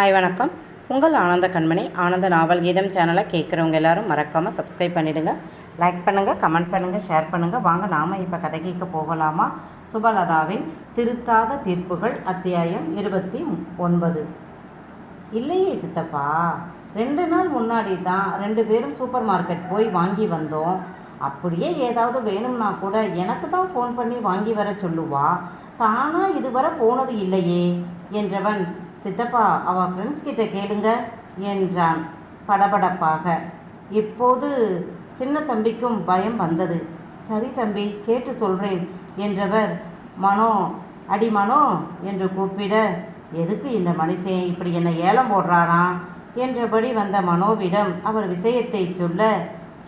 Hi வணக்கம். உங்கள் ஆனந்த கண்மணி ஆனந்த நாவல் கீதம் சேனலை கேட்குறவங்க எல்லாரும் மறக்காமல் சப்ஸ்கிரைப் பண்ணிவிடுங்க லைக் பண்ணுங்கள் கமெண்ட் பண்ணுங்கள் ஷேர் பண்ணுங்கள் வாங்க நாம் இப்போ கதை கேட்க போகலாமா? சுபலதாவின் திருத்தாத தீர்ப்புகள் அத்தியாயம் இருபத்தி ஒன்பது. இல்லையே சித்தப்பா ரெண்டு நாள் முன்னாடி தான் ரெண்டு பேரும் சூப்பர் மார்க்கெட் போய் வாங்கி வந்தோம். அப்படியே ஏதாவது வேணும்னா கூட எனக்கு தான் ஃபோன் பண்ணி வாங்கி வர சொல்லுவா. தானா இதுவரை போனது இல்லையே என்றவன் சித்தப்பா அவ ஃப்ரெண்ட்ஸ் கிட்ட கேளுங்க என்றான் படபடப்பாக. இப்போது சின்ன தம்பிக்கும் பயம் வந்தது. சரி தம்பி கேட்டு சொல்கிறேன் என்றவர் மனோ அடி மனோ என்று கூப்பிட எதுக்கு இந்த மனுஷன் இப்படி என்னை ஏலம் போடுறாராம்? என்றபடி வந்த மனோவிடம் அவர் விஷயத்தை சொல்ல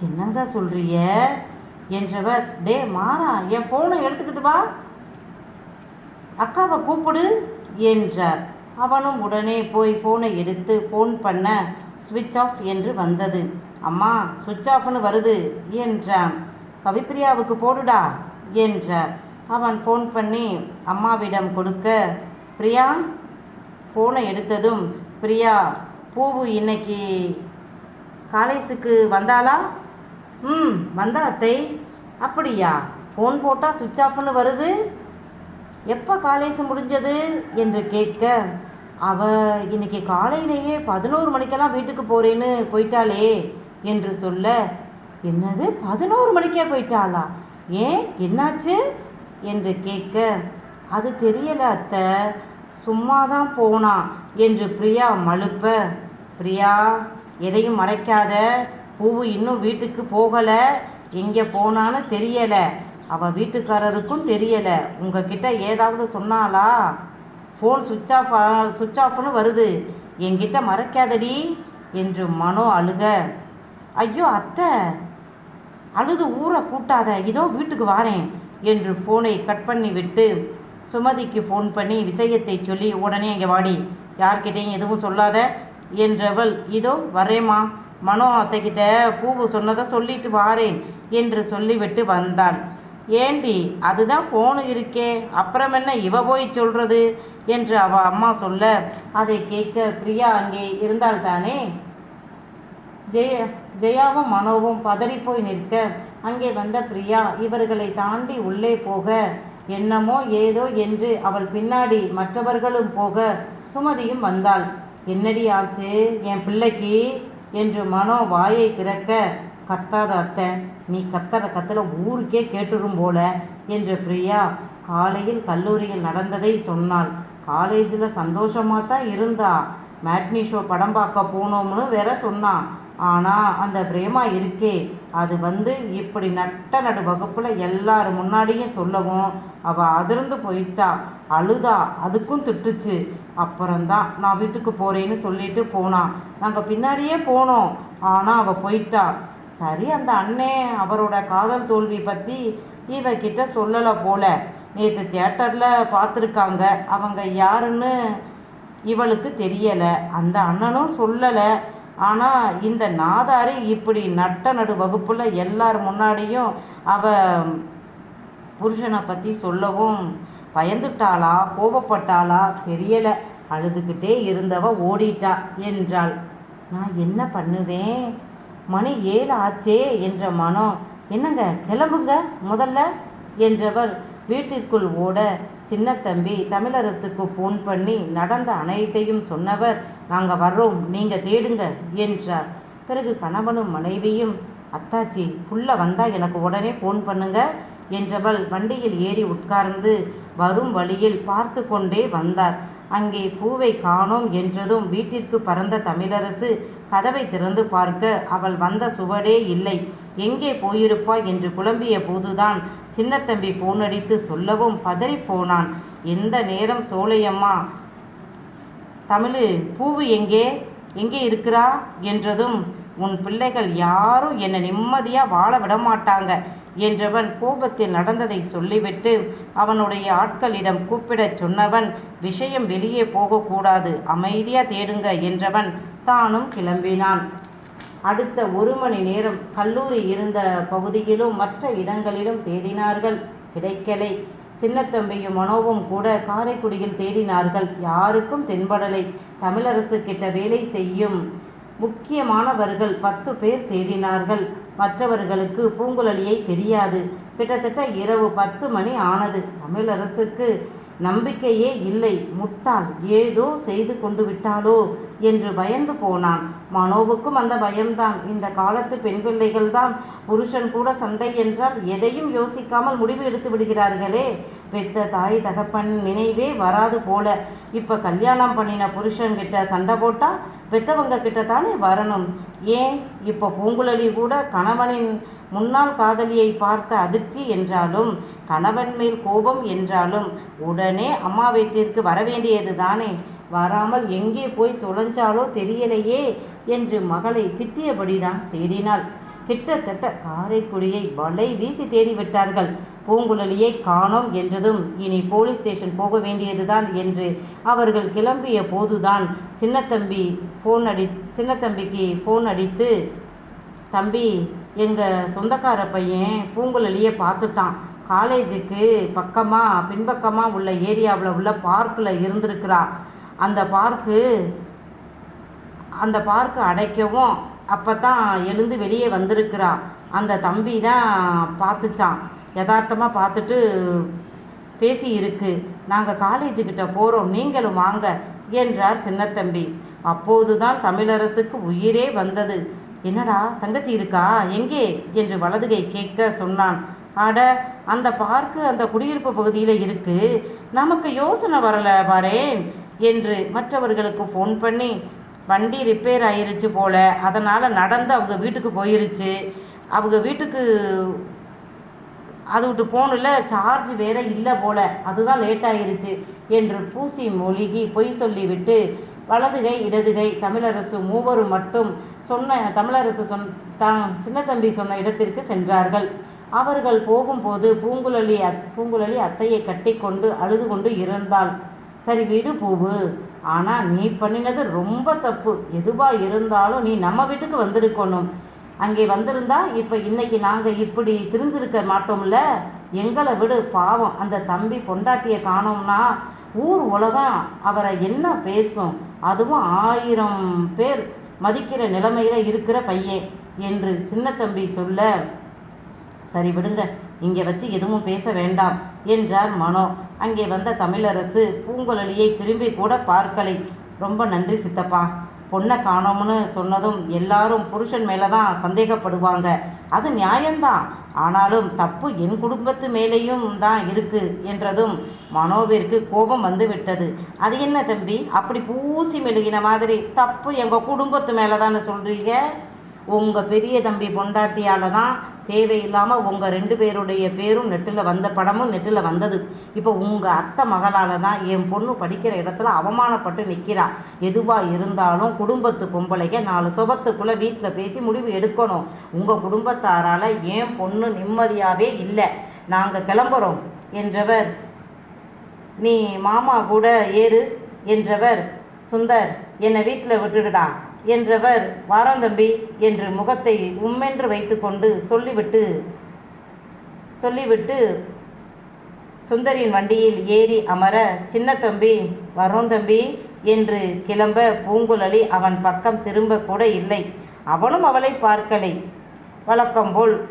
என்னங்க சொல்றிய என்றவர் டே மாறா என் ஃபோனை எடுத்துக்கிட்டு வா. அக்காவை கூப்பிடு என்றார். அவனும் உடனே போய் ஃபோனை எடுத்து ஃபோன் பண்ண சுவிட்ச் ஆஃப் என்று வந்தது. அம்மா சுவிட்ச் ஆஃப்னு வருது என்றான். கவிப்பிரியாவுக்கு போடுடா என்றார். அவன் ஃபோன் பண்ணி அம்மாவிடம் கொடுக்க. பிரியா? ஃபோனை எடுத்ததும் பிரியா பூவு இன்னைக்கு காலேஜுக்கு வந்தாளா? ம் வந்தா அத்தை. அப்படியா? ஃபோன் போட்டால் சுவிட்ச் ஆஃப்னு வருது? எப்போ காலேஜ் முடிஞ்சது? என்று கேட்க அவள் இன்னைக்கு காலையிலேயே பதினோரு மணிக்கெல்லாம் வீட்டுக்கு போகிறேன்னு போயிட்டாளே என்று சொல்ல என்னது? பதினோரு மணிக்கே போயிட்டாளா? ஏன்? என்னாச்சு? என்று கேட்க அது தெரியல அத்தை. சும்மா தான் போனா. என்று பிரியா மழுப்ப பிரியா எதையும் மறைக்காத. பூவு இன்னும் வீட்டுக்கு போகலை. எங்கே போனான்னு தெரியலை. அவள் வீட்டுக்காரருக்கும் தெரியலை. உங்ககிட்ட ஏதாவது சொன்னாளா? ஃபோன் சுவிட்ச் ஆஃப் சுவிட்ச் ஆஃப்னு வருது. என்கிட்ட மறைக்காதடி என்று மனோ அழுக. ஐயோ அத்தை அழுது ஊரை கூட்டாத. இதோ வீட்டுக்கு வாரேன் என்று ஃபோனை கட் பண்ணி விட்டு சுமதிக்கு ஃபோன் பண்ணி விஷயத்தை சொல்லி உடனே இங்கே வாடி. யார்கிட்டையும் எதுவும் சொல்லாத. என்றவள் இதோ வரேம்மா. மனோ அத்தைக்கிட்ட பூவு சொன்னதை சொல்லிட்டு வாரேன். என்று சொல்லிவிட்டு வந்தாள். ஏண்டி அதுதான் ஃபோனு இருக்கே. அப்புறம் என்ன இவ போய் சொல்கிறது என்று அவ அம்மா சொல்ல அதை கேட்க பிரியா அங்கே இருந்தால் தானே? ஜெய ஜெயாவும் மனோவும் பதறிப்போய் நிற்க அங்கே வந்த பிரியா இவர்களை தாண்டி உள்ளே போக என்னமோ ஏதோ என்று அவள் பின்னாடி மற்றவர்களும் போக சுமதியும் வந்தாள். என்னடி ஆச்சு? என் பிள்ளைக்கு? என்று மனோ வாயை திறக்க கத்தாத அத்தை நீ கத்தற கத்தல ஊருக்கே கேட்டுரும் போல என்று பிரியா காலையில் கல்லூரியில் நடந்ததை சொன்னாள். காலேஜில் சந்தோஷமாக தான் இருந்தா. மேட்னி ஷோ படம் பார்க்க போனோம்னு வேற சொன்னான். ஆனால் அந்த பிரேமா இருக்கே. அது வந்து இப்படி நட்ட நடு வகுப்பில் எல்லார் முன்னாடியும் சொல்லவும் அவள் அதிர்ந்து போயிட்டா. அழுதா. அதுக்கும் திட்டுச்சு. அப்புறம்தான் நான் வீட்டுக்கு போகிறேன்னு சொல்லிட்டு போனான் நாங்கள் பின்னாடியே போனோம். ஆனால் அவள் போயிட்டா. சரி அந்த அண்ணே அவரோட காதல் தோல்வி பற்றி இவகிட்ட சொல்லலை போல. நேற்று தியேட்டரில் பார்த்துருக்காங்க அவங்க யாருன்னு இவளுக்கு தெரியலை. அந்த அண்ணனும் சொல்லலை. ஆனால் இந்த நாதாரி இப்படி நட்ட நடு வகுப்பில் எல்லார் முன்னாடியும் அவ புருஷனை பற்றி சொல்லவும் பயந்துட்டாளா? கோபப்பட்டாளா தெரியலை. அழுதுகிட்டே இருந்தவ ஓடிட்டா என்றாள். நான் என்ன பண்ணுவேன்? மணி ஏழு ஆச்சே என்ற மனம். என்னங்க? கிளம்புங்க முதல்ல என்றவர் வீட்டிற்குள் ஓட சின்ன தம்பி தமிழரசுக்கு ஃபோன் பண்ணி நடந்த அனைத்தையும் சொன்னவர் நாங்கள் வர்றோம் நீங்கள் தேடுங்க என்றார். பிறகு கணவனும் மனைவியும் அத்தாச்சி புள்ள வந்தால் எனக்கு உடனே ஃபோன் பண்ணுங்க என்றவள் வண்டியில் ஏறி உட்கார்ந்து வரும் வழியில் பார்த்து கொண்டே வந்தார். அங்கே பூவை காணோம் என்றதும் வீட்டிற்கு பறந்த தமிழரசு கதவை திறந்து பார்க்க அவள் வந்த சுவடே இல்லை. எங்கே போயிருப்பாய் என்று குழம்பிய போதுதான் சின்னத்தம்பி போன் அடித்து சொல்லவும் பதறிப்போனான் எந்த நேரம் சோலையம்மா? தமிழு பூவு எங்கே? எங்கே இருக்கிறா? என்றதும் உன் பிள்ளைகள் யாரும் என்னை நிம்மதியாக வாழ விடமாட்டாங்க என்றவன் கோபத்தில் நடந்ததை சொல்லிவிட்டு அவனுடைய ஆட்களிடம் கூப்பிடச் சொன்னவன் விஷயம் வெளியே போகக்கூடாது அமைதியாக தேடுங்க என்றவன் தானும் கிளம்பினான். அடுத்த ஒரு மணி நேரம் கல்லூரி இருந்த பகுதியிலும் மற்ற இடங்களிலும் தேடினார்கள். கிடைக்கலை. சின்னத்தம்பியும் மனோவும் கூட காரைக்குடியில் தேடினார்கள். யாருக்கும் தென்படலை. தமிழரசு கிட்ட வேலை செய்யும் முக்கியமானவர்கள் பத்து பேர் தேடினார்கள். மற்றவர்களுக்கு பூங்குழலியை தெரியாது. கிட்டத்தட்ட இரவு பத்து மணி ஆனது. தமிழரசுக்கு நம்பிக்கையே இல்லை. முட்டாள். ஏதோ செய்து கொண்டு விட்டாளோ என்று பயந்து போனான். மனோவுக்கும் அந்த பயம்தான். இந்த காலத்து பெண் பிள்ளைகள் தான் புருஷன் கூட சண்டை என்றால் எதையும் யோசிக்காமல் முடிவு எடுத்து விடுகிறார்களே. பெத்த தாய் தகப்பன் நினைவே வராது போல. இப்ப கல்யாணம் பண்ணின புருஷன் கிட்ட சண்டை போட்டா பெத்தவங்க கிட்ட தானே வரணும். ஏன்? இப்போ பூங்குழலி கூட கணவனின் முன்னாள் காதலியை பார்த்த அதிர்ச்சி என்றாலும் கணவன் மேல் கோபம் என்றாலும் உடனே அம்மா வீட்டிற்கு வர வேண்டியது தானே வராமல் எங்கே போய் தொலைஞ்சாலோ தெரியலையே என்று மகளை திட்டியபடிதான் தேடினாள். கிட்டத்தட்ட காரைக்குடியை வலை வீசி தேடிவிட்டார்கள். பூங்குழலியை காணோம் என்றதும் இனி போலீஸ் ஸ்டேஷன் போக வேண்டியதுதான் என்று அவர்கள் கிளம்பிய போதுதான் சின்னத்தம்பி ஃபோன் அடி சின்னத்தம்பிக்கு ஃபோன் அடித்து தம்பி எங்கள் சொந்தக்கார பையன் பூங்குழலியை பார்த்துட்டான். காலேஜுக்கு பக்கமாக பின்பக்கமாக உள்ள ஏரியாவில் உள்ள பார்க்கில் இருந்திருக்கிறா. அந்த பார்க்கு அந்த பார்க்கு அடைக்கவும் அப்போ தான் எழுந்து வெளியே வந்திருக்கிறா. அந்த தம்பி தான் பார்த்துச்சான் யதார்த்தமாக பார்த்துட்டு பேசி இருக்கு நாங்கள் காலேஜுக்கிட்ட போகிறோம் நீங்களும் வாங்க என்றார் சின்னத்தம்பி. அப்போது தான் தமிழரசுக்கு உயிரே வந்தது. என்னடா தங்கச்சி இருக்கா? எங்கே? என்று வலதுகை கேட்க சொன்னான். அட அந்த பார்க்கு அந்த குடியிருப்பு பகுதியில் இருக்கு. நமக்கு யோசனை வரல பாரேன். என்று மற்றவர்களுக்கு ஃபோன் பண்ணி வண்டி ரிப்பேர் ஆயிருச்சு போல் அதனால் நடந்து அவங்க வீட்டுக்கு போயிருச்சு. அவங்க வீட்டுக்கு அது விட்டு போனில் சார்ஜ் வேற இல்லை போல் அதுதான் லேட் ஆயிருச்சு என்று பூசி மொழிகி பொய் சொல்லிவிட்டு வலதுகை இடதுகை தமிழரசு மூவரும் மட்டும் சொன்ன தமிழரசு சொன் தான் சின்னத்தம்பி சொன்ன இடத்திற்கு சென்றார்கள். அவர்கள் போகும்போது பூங்குழலி அத் பூங்குழலி அத்தையை கட்டிக்கொண்டு அழுது கொண்டு இருந்தாள். சரி விடு பூவு. ஆனால் நீ பண்ணினது ரொம்ப தப்பு. எதுவாக இருந்தாலும் நீ நம்ம வீட்டுக்கு வந்திருக்கணும். அங்கே வந்திருந்தா இப்போ இன்னைக்கு நாங்கள் இப்படி திரிஞ்சிருக்க மாட்டோம்ல? எங்களை விடு பாவம். அந்த தம்பி பொண்டாட்டியை காணோம்னா ஊர் உலகம் அவரை என்ன பேசும்? அதுவும் ஆயிரம் பேர் மதிக்கிற நிலைமையில் இருக்கிற பையன் என்று சின்ன தம்பி சொல்ல சரி விடுங்க. இங்கே வச்சு எதுவும் பேச வேண்டாம் என்றார் மனோ. அங்கே வந்த தமிழரசு பூங்குழலியை திரும்பி கூட பார்க்கலை. ரொம்ப நன்றி சித்தப்பா. பொண்ணை காணோம்னு சொன்னதும் எல்லாரும் புருஷன் மேலே தான் சந்தேகப்படுவாங்க. அது நியாயம்தான். ஆனாலும் தப்பு என் குடும்பத்து மேலேயும் தான் இருக்குது என்றதும் மனோவிற்கு கோபம் வந்து விட்டது அது என்ன தம்பி? அப்படி பூசி மெழுகின மாதிரி தப்பு எங்கள் குடும்பத்து மேலே தானே சொல்கிறீங்க உங்கள் பெரிய தம்பி பொண்டாட்டியால் தான் தேவையில்லாமல் உங்கள் ரெண்டு பேருடைய பேரும் நெட்டில் வந்த படமும் நெட்டில் வந்தது. இப்போ உங்கள் அத்தை மகளால் தான் என் பொண்ணு படிக்கிற இடத்துல அவமானப்பட்டு நிற்கிறா எதுவாக இருந்தாலும் குடும்பத்து பொம்பளைங்க நாலு சுபத்துக்குள்ளே வீட்டில் பேசி முடிவு எடுக்கணும். உங்கள் குடும்பத்தாரால் என் பொண்ணு நிம்மதியாகவே இல்லை. நாங்கள் கிளம்புறோம் என்றவர். நீ மாமா கூட ஏறு என்றவர். சுந்தர் என்னை வீட்டில் விட்டுடுடா. என்றவர் வாரம் தம்பி என்று முகத்தை உம்மென்று வைத்துக்கொண்டு சொல்லிவிட்டு சொல்லிவிட்டு சுந்தரின் வண்டியில் ஏறி அமர சின்ன தம்பி தம்பி என்று கிளம்ப பூங்குழலி அவன் பக்கம் திரும்ப கூட இல்லை. அவனும் அவளை பார்க்கலை. வழக்கம்போல்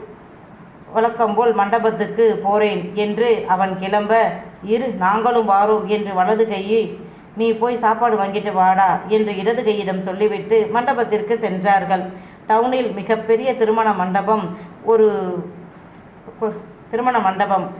வழக்கம்போல் மண்டபத்துக்கு போறேன் என்று அவன் கிளம்ப இரு நாங்களும் வாரோம் என்று வலது கையை நீ போய் சாப்பாடு வாங்கிட்டு வாடா என்று இடது கையிடம் சொல்லிவிட்டு மண்டபத்திற்கு சென்றார்கள். டவுனில் மிகப்பெரிய திருமண மண்டபம் ஒரு திருமண மண்டபம்.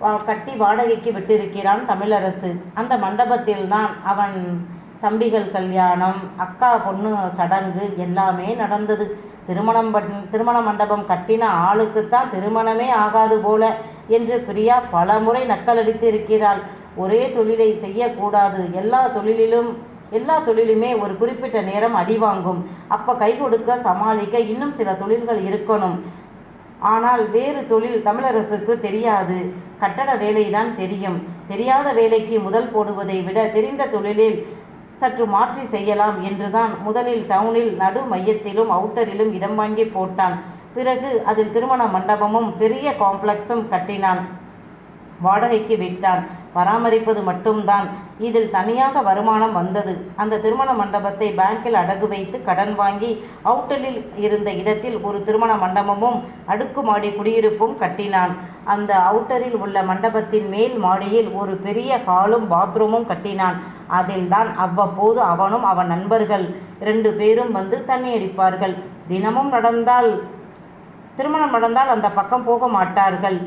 வா- கட்டி வாடகைக்கு விட்டிருக்கிறான் தமிழரசு. அந்த மண்டபத்தில் தான் அவன் தம்பிகள் கல்யாணம் அக்கா பொண்ணு சடங்கு எல்லாமே நடந்தது. திருமணம் பண் திருமண மண்டபம் கட்டின ஆளுக்குத்தான் திருமணமே ஆகாது போல என்று பிரியா பலமுறை நக்கலடித்து இருக்கிறாள் ஒரே தொழிலை செய்யக்கூடாது. எல்லா தொழிலிலும் எல்லா தொழிலுமே ஒரு குறிப்பிட்ட நேரம் அடி வாங்கும் அப்போ கை கொடுக்க சமாளிக்க இன்னும் சில தொழில்கள் இருக்கணும். ஆனால் வேறு தொழில் தமிழரசுக்கு தெரியாது. கட்டட வேலைதான் தெரியும். தெரியாத வேலைக்கு முதல் போடுவதை விட தெரிந்த தொழிலில் சற்று மாற்றி செய்யலாம் என்றுதான் முதலில் டவுனில் நடு மையத்திலும் அவுட்டரிலும் இடம் வாங்கி போட்டான். பிறகு அதில் திருமண மண்டபமும் பெரிய காம்ப்ளெக்ஸும் கட்டினான். வாடகைக்கு விட்டான். பராமரிப்பது மட்டும்தான். இதில் தனியாக வருமானம் வந்தது. அந்த திருமண மண்டபத்தை பேங்கில் அடகு வைத்து கடன் வாங்கி அவுட்டலில் இருந்த இடத்தில் ஒரு திருமண மண்டபமும் அடுக்குமாடி குடியிருப்பும் கட்டினான். அந்த அவுட்டரில் உள்ள மண்டபத்தின் மேல் மாடியில் ஒரு பெரிய ஹாலும் பாத்ரூமும் கட்டினான். அதில்தான் அவ்வப்போது அவனும் அவன் நண்பர்கள் ரெண்டு பேரும் வந்து தண்ணி அடிப்பார்கள் தினமும் நடந்தால் திருமணம் நடந்தால் அந்த பக்கம் போக மாட்டார்கள்.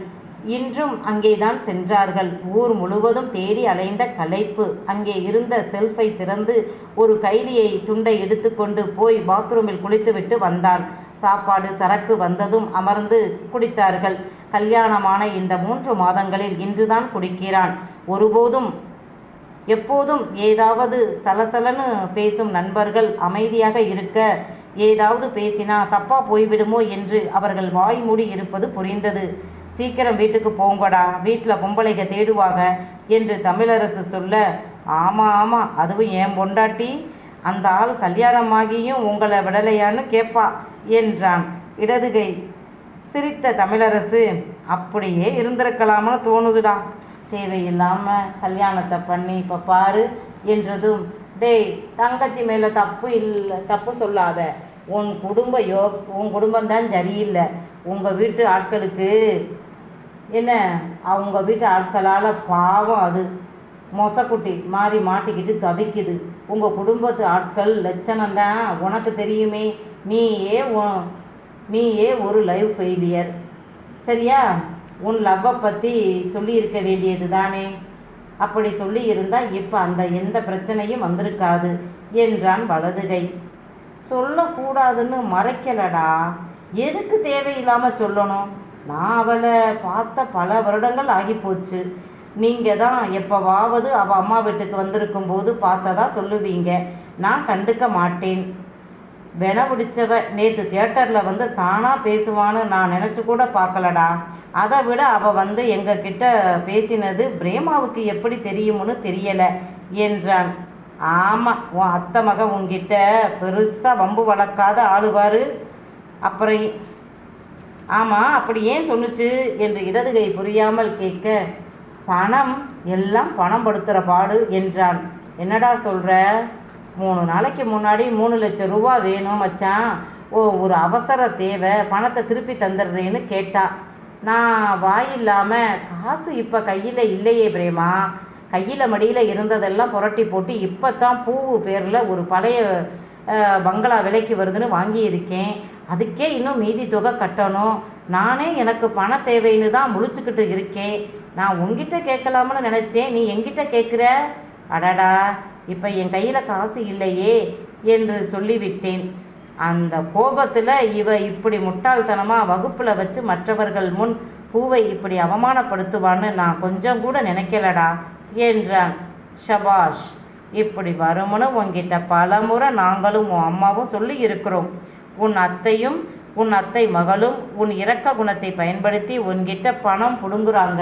இன்றும் அங்கேதான் சென்றார்கள். ஊர் முழுவதும் தேடி அலைந்த களைப்பு. அங்கே இருந்த செல்ஃபை திறந்து ஒரு கைலியை துண்டை எடுத்துக்கொண்டு போய் பாத்ரூமில் குளித்துவிட்டு வந்தான். சாப்பாடு சரக்கு வந்ததும் அமர்ந்து குடித்தார்கள். கல்யாணமான இந்த மூன்று மாதங்களில் இன்றுதான் குடிக்கிறான். ஒருபோதும் எப்போதும் ஏதாவது சலசலன்னு பேசும் நண்பர்கள் அமைதியாக இருக்க ஏதாவது பேசினா தப்பா போய்விடுமோ என்று அவர்கள் வாய் மூடி இருப்பது புரிந்தது. சீக்கிரம் வீட்டுக்கு போங்கடா. வீட்டில் பொம்பளைக தேடுவாங்க என்று தமிழரசு சொல்ல ஆமாம் ஆமாம் அதுவும் ஏன் பொண்டாட்டி. அந்த ஆள் கல்யாணமாகியும் உங்களை விடலையான்னு கேட்பா என்றான். இடதுகை சிரித்த தமிழரசு அப்படியே இருந்திருக்கலாம்னு தோணுதுடா. தேவையில்லாமல் கல்யாணத்தை பண்ணி இப்போ பாரு என்றதும் டேய் தங்கச்சி மேலே தப்பு இல்லை தப்பு சொல்லாத. உன் குடும்ப யோ உன் குடும்பம்தான் சரியில்லை. உங்கள் வீட்டு ஆட்களுக்கு என்ன? அவங்க வீட்டு ஆட்களால் பாவம் அது. மொசக்குட்டி மாறி மாட்டிக்கிட்டு தவிக்குது. உங்கள் குடும்பத்து ஆட்கள் லட்சணம்தான். உனக்கு தெரியுமே நீயே நீயே ஒரு லைஃப் ஃபெயிலியர் சரியா? உன் லவ்வை பற்றி சொல்லியிருக்க வேண்டியது தானே. அப்படி சொல்லி இருந்தால் இப்போ அந்த எந்த பிரச்சனையும் வந்திருக்காது என்றான் வலதுகை. சொல்லக்கூடாதுன்னு மறைக்கலடா. எதுக்கு தேவையில்லாமல் சொல்லணும்? நான் அவளை பார்த்த பல வருடங்கள் ஆகி போச்சு நீங்கள் தான் எப்போவாவது அவள் அம்மா வீட்டுக்கு வந்திருக்கும் போது பார்த்ததா சொல்லுவீங்க. நான் கண்டுக்க மாட்டேன். வென பிடிச்சவ நேற்று தியேட்டரில் வந்து தானாக பேசுவான்னு நான் நினச்சி கூட பார்க்கலடா. அதை விட அவள் வந்து எங்ககிட்ட பேசினது பிரேமாவுக்கு எப்படி தெரியும்னு தெரியலை என்றான். ஆமாம் உன் அத்தை மக உங்ககிட்ட பெருசாக வம்பு வளர்க்காத ஆளுவார். அப்புறம் ஆமாம் அப்படி ஏன் சொன்னுச்சு என்று இடதுகை புரியாமல் கேட்க பணம் எல்லாம் பணம் படுத்துகிற பாடு என்றான். என்னடா சொல்கிற மூணு நாளைக்கு முன்னாடி மூணு லட்சம் ரூபா வேணும் மச்சான். ஓ ஒரு அவசர தேவை பணத்தை திருப்பி தந்துடுறேன்னு கேட்டா. நான் வாய் இல்லாமல் காசு இப்போ கையில் இல்லையே பிரேமா. கையில் மடியில் இருந்ததெல்லாம் புரட்டி போட்டு இப்போ தான் பூ பேரில் ஒரு பழைய பங்களா விலைக்கு வருதுன்னு வாங்கியிருக்கேன். அதுக்கே இன்னும் மீதி தொகை கட்டணும். நானே எனக்கு பண தேவைன்னு தான் முழிச்சுக்கிட்டு இருக்கேன். நான் உங்ககிட்ட கேட்கலாம்னு நினச்சேன். நீ எங்கிட்ட கேட்குற? அடடா இப்போ என் கையில் காசு இல்லையே என்று சொல்லிவிட்டேன். அந்த கோபத்தில் இவ இப்படி முட்டாள்தனமாக வகுப்பில் வச்சு மற்றவர்கள் முன் பூவை இப்படி அவமானப்படுத்துவான்னு நான் கொஞ்சம் கூட நினைக்கலடா என்றான் ஷபாஷ். இப்படி வருமுன்னு பல முறை நாங்களும் உன் அம்மாவும் சொல்லி இருக்கிறோம் உன் அத்தையும் உன் அத்தை மகளும் உன் இரக்க குணத்தை பயன்படுத்தி உன்கிட்ட பணம் புடுங்குறாங்க.